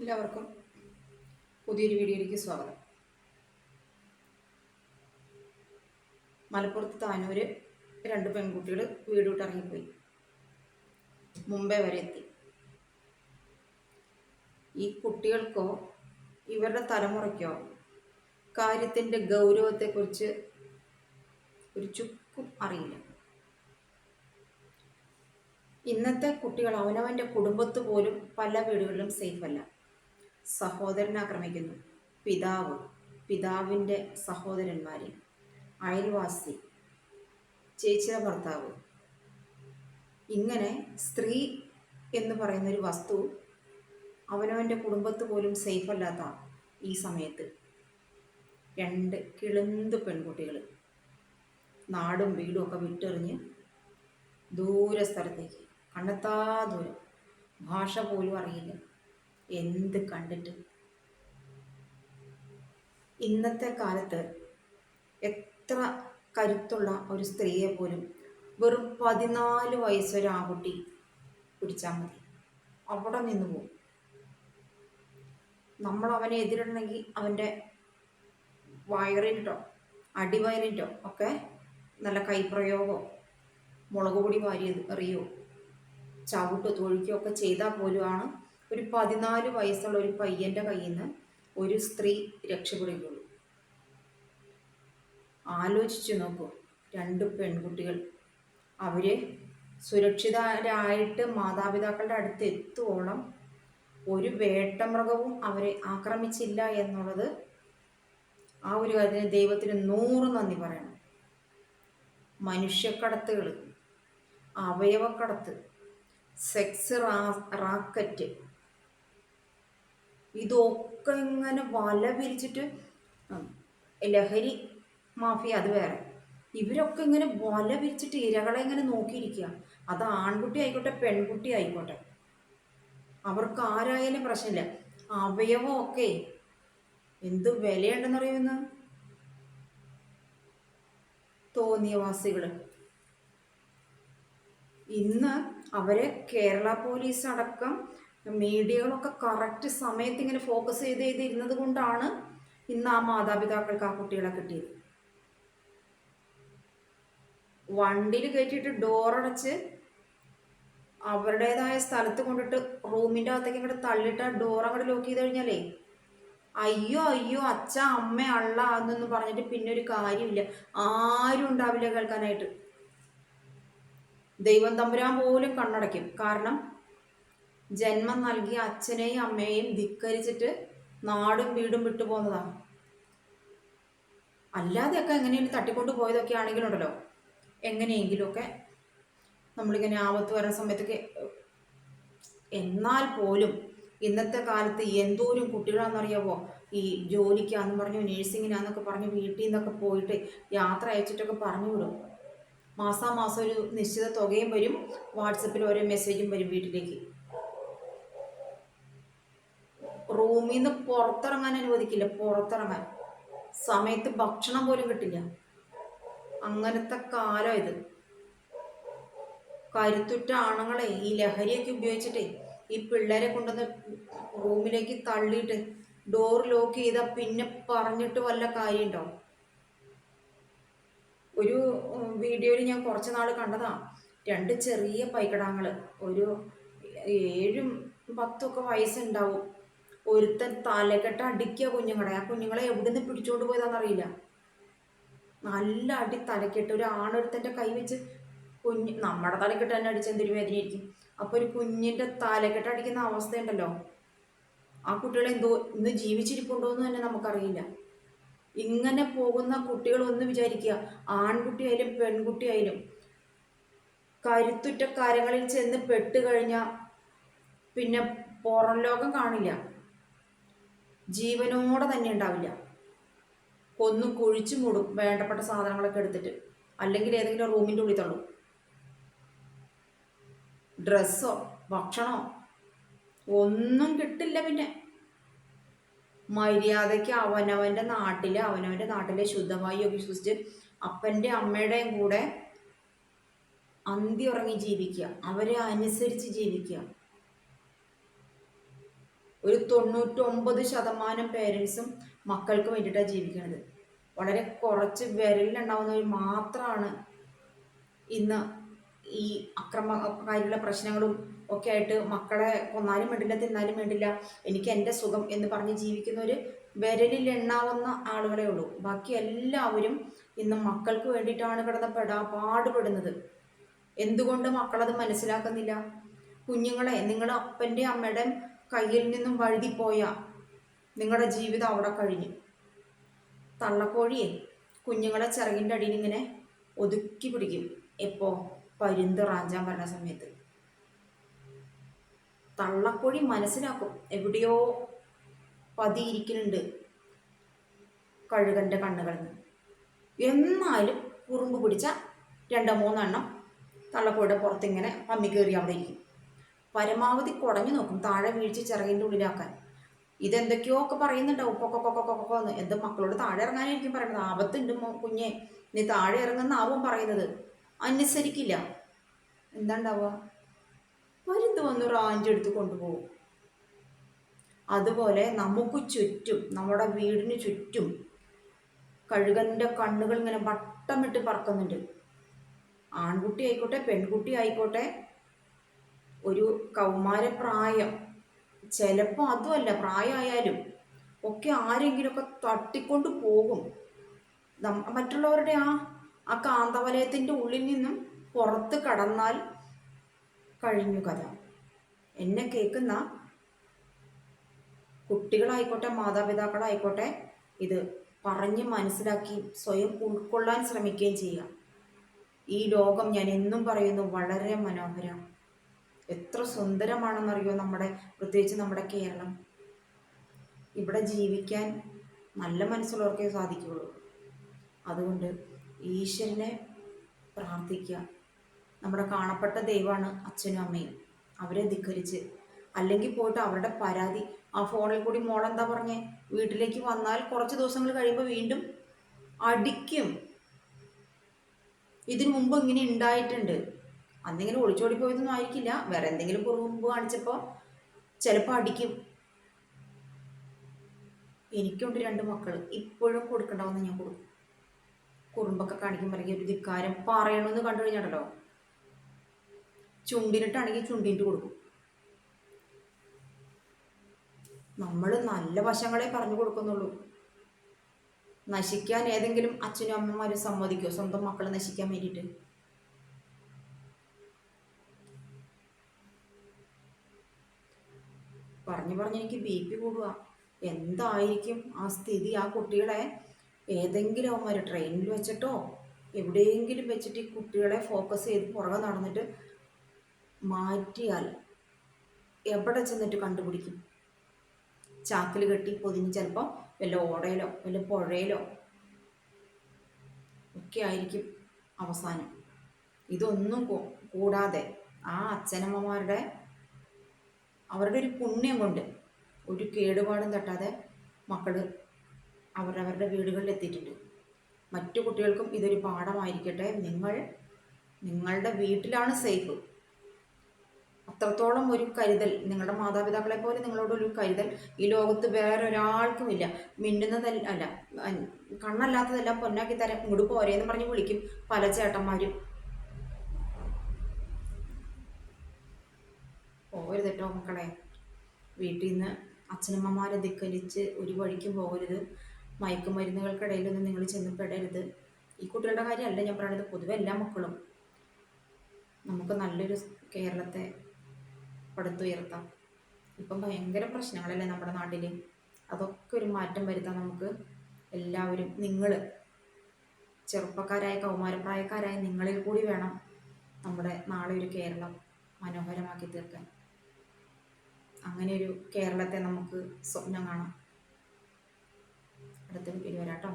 എല്ലാവർക്കും പുതിയൊരു വീഡിയോയിലേക്ക് സ്വാഗതം. മലപ്പുറത്ത് താനൂര് രണ്ട് പെൺകുട്ടികൾ വീട് വിട്ട് ഇറങ്ങിപ്പോയി. മുംബൈ വരെ എത്തി. ഈ കുട്ടികൾക്കോ ഇവരുടെ തലമുറയ്ക്കോ കാര്യത്തിന്റെ ഗൗരവത്തെക്കുറിച്ച് ഒരു ചുക്കും അറിയില്ല. ഇന്നത്തെ കുട്ടികൾ അവനവന്റെ കുടുംബത്ത് പോലും പല വീടുകളിലും സേഫ് അല്ല. സഹോദരനെ ആക്രമിക്കുന്നു. പിതാവ് പിതാവിന്റെ സഹോദരന്മാരെ അയൽവാസി ചേച്ചിയുടെ ഭർത്താവ്. ഇങ്ങനെ സ്ത്രീ എന്ന് പറയുന്ന ഒരു വസ്തു അവനവന്റെ കുടുംബത്ത് പോലും സേഫ് അല്ലാത്ത ഈ സമയത്ത്. രണ്ട് കിളുന്ത് പെൺകുട്ടികൾ നാടും വീടും ഒക്കെ വിട്ടെറിഞ്ഞ് ദൂര സ്ഥലത്തേക്ക് കണ്ടെത്താ ദൂരം. ഭാഷ പോലും അറിയില്ല. എന്ത് കണ്ടിട്ട്? ഇന്നത്തെ കാലത്ത് എത്ര കരുത്തുള്ള ഒരു സ്ത്രീയെ പോലും വെറും പതിനാല് വയസ്സൊരു ആൺകുട്ടി പിടിച്ചാൽ മതി. അവിടെ നിന്ന് പോകും നമ്മൾ അവനെ എതിരിടണമെങ്കിൽ അവന്റെ വയറിന്റെ അടിവയറിന്റെ ഒക്കെ നല്ല കൈപ്രയോഗമോ മുളക് പൊടി വാരി എറിയോ ചവിട്ടോ തൊഴിക്കോ ഒക്കെ ചെയ്താൽ പോലുമാണ് ഒരു പതിനാല് വയസ്സുള്ള ഒരു പയ്യന്റെ കയ്യിൽ നിന്ന് ഒരു സ്ത്രീ രക്ഷപ്പെടുകയുള്ളൂ. ആലോചിച്ചു നോക്കൂ. രണ്ട് പെൺകുട്ടികൾ അവർ സുരക്ഷിതരായിട്ട് മാതാപിതാക്കളുടെ അടുത്ത് എത്തുവോളം ഒരു വേട്ടമൃഗവും അവരെ ആക്രമിച്ചില്ല എന്നുള്ളത് ആ ഒരു കാര്യത്തിന് ദൈവത്തിന് നൂറ് നന്ദി പറയണം. മനുഷ്യക്കടത്തുകൾ അവയവക്കടത്ത് സെക്സ് റാക്കറ്റ് ഇതൊക്കെ ഇങ്ങനെ വല വിരിച്ചിട്ട് ലഹരി മാഫിയ അത് വേറെ. ഇവരൊക്കെ ഇങ്ങനെ വല വിരിച്ചിട്ട് ഇരകളെ ഇങ്ങനെ നോക്കിയിരിക്കുക അത് ആൺകുട്ടി ആയിക്കോട്ടെ പെൺകുട്ടി ആയിക്കോട്ടെ. അവർക്ക് ആരായാലും പ്രശ്നമില്ല. അവയവമൊക്കെ എന്ത് വിലയുണ്ടെന്ന് അറിയുമെന്ന്? തോന്നിയവാസികൾ ഇന്ന് അവരെ കേരള പോലീസ് അടക്കം മീഡിയകളൊക്കെ കറക്റ്റ് സമയത്ത് ഇങ്ങനെ ഫോക്കസ് ചെയ്ത് ചെയ്തിരുന്നത് കൊണ്ടാണ് ഇന്ന് ആ മാതാപിതാക്കൾക്ക് ആ കുട്ടികളെ കിട്ടിയത്. വണ്ടിയിൽ കയറ്റിയിട്ട് ഡോറടച്ച് അവരുടേതായ സ്ഥലത്ത് കൊണ്ടിട്ട് റൂമിന്റെ അകത്തേക്ക് ഇങ്ങോട്ട് തള്ളിയിട്ട് ആ ഡോർ അങ്ങോട്ട് ലോക്ക് ചെയ്ത് കഴിഞ്ഞാലേ അയ്യോ അയ്യോ അച്ഛ അമ്മ അള്ള എന്നൊന്നും പറഞ്ഞിട്ട് പിന്നെ ഒരു കാര്യമില്ല. ആരും ഉണ്ടാവില്ല കേൾക്കാനായിട്ട്. ദൈവം തമ്പുരാൻ പോലും കണ്ണടയ്ക്കും. കാരണം ജന്മം നൽകിയ അച്ഛനെയും അമ്മയെയും ധിക്കരിച്ചിട്ട് നാടും വീടും വിട്ടു പോകുന്നതാണ് അല്ലാതെയൊക്കെ എങ്ങനെയും തട്ടിക്കൊണ്ട് പോയതൊക്കെ ആണെങ്കിലുണ്ടല്ലോ. എങ്ങനെയെങ്കിലുമൊക്കെ നമ്മളിങ്ങനെ ആപത്ത് വരുന്ന സമയത്തൊക്കെ എന്നാൽ പോലും ഇന്നത്തെ കാലത്ത് എന്തോരം കുട്ടികളാണെന്നറിയാവോ? ഈ ജോലിക്കാന്ന് പറഞ്ഞു നേഴ്സിങ്ങിനാന്നൊക്കെ പറഞ്ഞ് വീട്ടിൽ നിന്നൊക്കെ പോയിട്ട് യാത്ര അയച്ചിട്ടൊക്കെ പറഞ്ഞു വിടും. മാസാമാസം ഒരു നിശ്ചിത തുകയും വരും. വാട്സപ്പിൽ ഓരോ മെസ്സേജും വരും വീട്ടിലേക്ക്. റൂമിൽ നിന്ന് പുറത്തിറങ്ങാൻ അനുവദിക്കില്ല പുറത്തിറങ്ങാൻ. സമയത്ത് ഭക്ഷണം പോലും കിട്ടില്ല. അങ്ങനത്തെ കാലം ഇത്. കരുത്തുറ്റ ആണുങ്ങളെ ഈ ലഹരിയൊക്കെ ഉപയോഗിച്ചിട്ടേ ഈ പിള്ളേരെ കൊണ്ടുവന്ന് റൂമിലേക്ക് തള്ളിയിട്ട് ഡോർ ലോക്ക് ചെയ്താൽ പിന്നെ പറഞ്ഞിട്ട് വല്ല കാര്യമുണ്ടോ ഒരു വീഡിയോയിൽ ഞാൻ കുറച്ച് നാൾ കണ്ടതാ. രണ്ട് ചെറിയ പൈക്കടാങ്ങൾ ഒരു ഏഴും പത്തും ഒക്കെ വയസ്സുണ്ടാവും. ഒരുത്തൻ തലക്കെട്ട അടിക്കുക കുഞ്ഞുങ്ങളെ. ആ കുഞ്ഞുങ്ങളെ എവിടുന്ന് പിടിച്ചോണ്ട് പോയതാണെന്നറിയില്ല നല്ല അടി തലക്കെട്ട്. ഒരു ആണൊരുത്തന്റെ കൈ വെച്ച് കുഞ്ഞ് നമ്മുടെ തലക്കെട്ട് തന്നെ അടിച്ച എന്തൊരു വേദനയായിരിക്കും. അപ്പോൾ ഒരു കുഞ്ഞിന്റെ തലക്കെട്ട് അടിക്കുന്ന അവസ്ഥയുണ്ടല്ലോ. ആ കുട്ടികളെ എന്തോ ഇന്ന് ജീവിച്ചിരിപ്പുണ്ടോ എന്ന് തന്നെ നമുക്കറിയില്ല. ഇങ്ങനെ പോകുന്ന കുട്ടികൾ ഒന്ന് വിചാരിക്കുക. ആൺകുട്ടിയായാലും പെൺകുട്ടിയായാലും കരുത്തുറ്റ കാര്യങ്ങളിൽ ചെന്ന് പെട്ട് കഴിഞ്ഞാൽ പിന്നെ പുറം ലോകം കാണില്ല. ജീവനോടെ തന്നെ ഉണ്ടാവില്ല. കൊന്നു കുഴിച്ചു മൂടും വേണ്ടപ്പെട്ട സാധനങ്ങളൊക്കെ എടുത്തിട്ട് അല്ലെങ്കിൽ ഏതെങ്കിലും റൂമിന്റെ ഉള്ളിൽ തള്ളും. ഡ്രസ്സോ ഭക്ഷണമോ ഒന്നും കിട്ടില്ല പിന്നെ. മര്യാദയ്ക്ക് അവനവന്റെ നാട്ടിൽ അവനവന്റെ നാട്ടിലെ ശുദ്ധമായി വിശ്വസിച്ച് ശ്വസിച്ച് അപ്പന്റെ അമ്മയുടെയും കൂടെ അന്തി ഉറങ്ങി ജീവിക്കുക. അവരെ അനുസരിച്ച് ജീവിക്കുക. ഒരു തൊണ്ണൂറ്റൊമ്പത് ശതമാനം പേരൻസും മക്കൾക്ക് വേണ്ടിയിട്ടാണ് ജീവിക്കുന്നത്. വളരെ കുറച്ച് വിരലിലുണ്ടാവുന്നവർ മാത്രമാണ് ഇന്ന് ഈ അക്രമകാരിയുള്ള പ്രശ്നങ്ങളും ഒക്കെ ആയിട്ട് മക്കളെ കൊന്നാലും വേണ്ടില്ല തിന്നാലും വേണ്ടില്ല എനിക്ക് എന്റെ സുഖം എന്ന് പറഞ്ഞ് ജീവിക്കുന്നവർ വിരലിൽ എണ്ണാവുന്ന ആളുകളെ ഉള്ളൂ. ബാക്കി എല്ലാവരും ഇന്ന് മക്കൾക്ക് വേണ്ടിയിട്ടാണ് കിടന്ന് പെടാ പാടുപെടുന്നത്. എന്തുകൊണ്ട് മക്കളത് മനസ്സിലാക്കുന്നില്ല? കുഞ്ഞുങ്ങളെ നിങ്ങളുടെ അപ്പന്റെ അമ്മയുടെ കയ്യിൽ നിന്നും വഴുതിപ്പോയ നിങ്ങളുടെ ജീവിതം അവിടെ കഴിഞ്ഞു. തള്ളക്കോഴിയെ കുഞ്ഞുങ്ങളെ ചിറകിന്റെ അടിയിൽ ഇങ്ങനെ ഒതുക്കി പിടിക്കും. എപ്പോ? പരുന്ത് റാഞ്ചാൻ വരുന്ന സമയത്ത്. തള്ളക്കോഴി മനസ്സിലാക്കും എവിടെയോ പതിയിരിക്കുന്നുണ്ട് കഴുകന്റെ കണ്ണുകളിൽ എന്നാലും കുറുമ്പ് പിടിച്ച രണ്ടോ മൂന്നെണ്ണം തള്ളക്കോഴിയുടെ പുറത്തിങ്ങനെ പമ്മി കയറി അവിടെ ഇരിക്കും. പരമാവധി കുടഞ്ഞു നോക്കും താഴെ വീഴ്ച ചിറകിന്റെ ഉള്ളിലാക്കാൻ. ഇതെന്തൊക്കെയോ ഒക്കെ പറയുന്നുണ്ടാവും പൊക്ക എന്ന്. എന്ത് മക്കളോട് താഴെ ഇറങ്ങാനായിരിക്കും പറയുന്നത്. ആപത്തുണ്ട് കുഞ്ഞെ. നീ താഴെ ഇറങ്ങുന്ന ആവും പറയുന്നത്. അനുസരിക്കില്ല. എന്താ ഉണ്ടാവുക വന്ന് വന്ന് റാഞ്ചെടുത്ത് കൊണ്ടുപോകും. അതുപോലെ നമുക്ക് ചുറ്റും നമ്മുടെ വീടിന് ചുറ്റും കഴുകന്റെ കണ്ണുകൾ ഇങ്ങനെ വട്ടമിട്ട് പറക്കുന്നുണ്ട്. ആൺകുട്ടി ആയിക്കോട്ടെ പെൺകുട്ടി ആയിക്കോട്ടെ ഒരു കൗമാരപ്രായം. ചിലപ്പോൾ അതുമല്ല പ്രായമായാലും ഒക്കെ ആരെങ്കിലുമൊക്കെ തട്ടിക്കൊണ്ട് പോകും. മറ്റുള്ളവരുടെ ആ ആ കാന്തവലയത്തിന്റെ ഉള്ളിൽ നിന്നും പുറത്ത് കടന്നാൽ കഴിഞ്ഞു കഥ. എന്നെ കേൾക്കുന്ന കുട്ടികളായിക്കോട്ടെ മാതാപിതാക്കളായിക്കോട്ടെ ഇത് പറഞ്ഞ് മനസ്സിലാക്കി സ്വയം ഉൾക്കൊള്ളാൻ ശ്രമിക്കുകയും ചെയ്യുക ഈ ലോകം ഞാൻ എന്നും പറയുന്നു വളരെ മനോഹരം. എത്ര സുന്ദരമാണെന്നറിയോ നമ്മുടെ പ്രത്യേകിച്ച് നമ്മുടെ കേരളം. ഇവിടെ ജീവിക്കാൻ നല്ല മനസ്സുള്ളവർക്കേ സാധിക്കുകയുള്ളൂ അതുകൊണ്ട് ഈശ്വരനെ പ്രാർത്ഥിക്കുക. നമ്മുടെ കാണപ്പെട്ട ദൈവമാണ് അച്ഛനും അമ്മയും. അവരെ ധിക്കരിച്ച്. അല്ലെങ്കിൽ പോയിട്ട് അവരുടെ പരാതി. ആ ഫോണിൽ കൂടി മോളെന്താ പറഞ്ഞേ? വീട്ടിലേക്ക് വന്നാൽ കുറച്ച് ദിവസങ്ങൾ കഴിയുമ്പോൾ വീണ്ടും അടിക്കും. ഇതിനു മുമ്പ് ഇങ്ങനെ ഉണ്ടായിട്ടുണ്ട്. അന്നിങ്ങനെ ഒളിച്ചോടി പോയതൊന്നും ആയിരിക്കില്ല. വേറെ എന്തെങ്കിലും കുറുമ്പ് കാണിച്ചപ്പോൾ ചിലപ്പോൾ അടിക്കും. എനിക്കുണ്ട് രണ്ട് മക്കൾ ഇപ്പോഴും കൊടുക്കണ്ടാവുന്ന ഞാൻ കൊടുക്കും. കുറുമ്പൊക്കെ കാണിക്കുമ്പോഴേക്കും ഒരു ധിക്കാരം പറയണമെന്ന് കണ്ടു കഴിഞ്ഞാണല്ലോ. ചുണ്ടിനിട്ടാണെങ്കിൽ ചുണ്ടിന്റെ കൊടുക്കും. നമ്മൾ നല്ല വശങ്ങളെ പറഞ്ഞു കൊടുക്കുന്നുള്ളൂ. നശിക്കാൻ ഏതെങ്കിലും അച്ഛനും അമ്മമാരും സമ്മതിക്കുമോ സ്വന്തം മക്കളെ നശിക്കാൻ വേണ്ടിയിട്ട്. പറഞ്ഞു പറഞ്ഞ് എനിക്ക് ബി പി കൂടുക. എന്തായിരിക്കും ആ സ്ഥിതി? ആ കുട്ടികളെ ഏതെങ്കിലും അവന്മാർ ട്രെയിനിൽ വെച്ചിട്ടോ എവിടെയെങ്കിലും വെച്ചിട്ട് ഈ കുട്ടികളെ ഫോക്കസ് ചെയ്ത് പുറകെ നടന്നിട്ട് മാറ്റിയാൽ എവിടെ ചെന്നിട്ട് കണ്ടുപിടിക്കും? ചാക്കിൽ കെട്ടി പൊതിഞ്ഞ് ചിലപ്പോൾ വല്ല ഓടയിലോ വല്ല പുഴയിലോ ഒക്കെ ആയിരിക്കും അവസാനം. ഇതൊന്നും കൂടാതെ ആ അച്ഛനമ്മമാരുടെ അവരുടെ ഒരു പുണ്യം കൊണ്ട് ഒരു കേടുപാടും തട്ടാതെ മക്കൾ അവരവരുടെ വീടുകളിൽ എത്തിയിട്ടുണ്ട്. മറ്റു കുട്ടികൾക്കും ഇതൊരു പാഠമായിരിക്കട്ടെ. നിങ്ങൾ നിങ്ങളുടെ വീട്ടിലാണ് സേഫ്. അത്രത്തോളം ഒരു കരുതൽ നിങ്ങളുടെ മാതാപിതാക്കളെ പോലെ നിങ്ങളോട് ഒരു കരുതൽ ഈ ലോകത്ത് വേറെ ഒരാൾക്കുമില്ല മിന്നുന്നതല്ല അല്ല കണ്ണല്ലാത്തതെല്ലാം പൊന്നാക്കി തരാം ഇങ്ങോട്ട് പോരേന്ന് പറഞ്ഞ് വിളിക്കും പല ചേട്ടന്മാരും. പോകരുത് മക്കളെ. വീട്ടിൽ നിന്ന് അച്ഛനമ്മമാരെ ധിക്കരിച്ച് ഒരു വഴിക്കും പോകരുത്. മയക്കുമരുന്നുകൾക്കിടയിലൊന്നും നിങ്ങൾ ചെന്ന് പെടരുത് ഈ കുട്ടികളുടെ കാര്യമല്ല ഞാൻ പറയുന്നത് പൊതുവെ എല്ലാ മക്കളും നമുക്ക് നല്ലൊരു കേരളത്തെ പടുത്തുയർത്താം. ഇപ്പം ഭയങ്കര പ്രശ്നങ്ങളല്ലേ നമ്മുടെ നാട്ടിൽ അതൊക്കെ ഒരു മാറ്റം വരുത്താൻ നമുക്ക് എല്ലാവരും നിങ്ങൾ ചെറുപ്പക്കാരായ കൗമാരപ്രായക്കാരായ നിങ്ങളിൽ കൂടി വേണം നമ്മുടെ നാളെ ഒരു കേരളം മനോഹരമാക്കി തീർക്കാൻ. അങ്ങനെ ഒരു കേരളത്തെ നമുക്ക് സ്വപ്നം കാണാം. അടുത്ത വീഡിയോ വരാം കേട്ടോ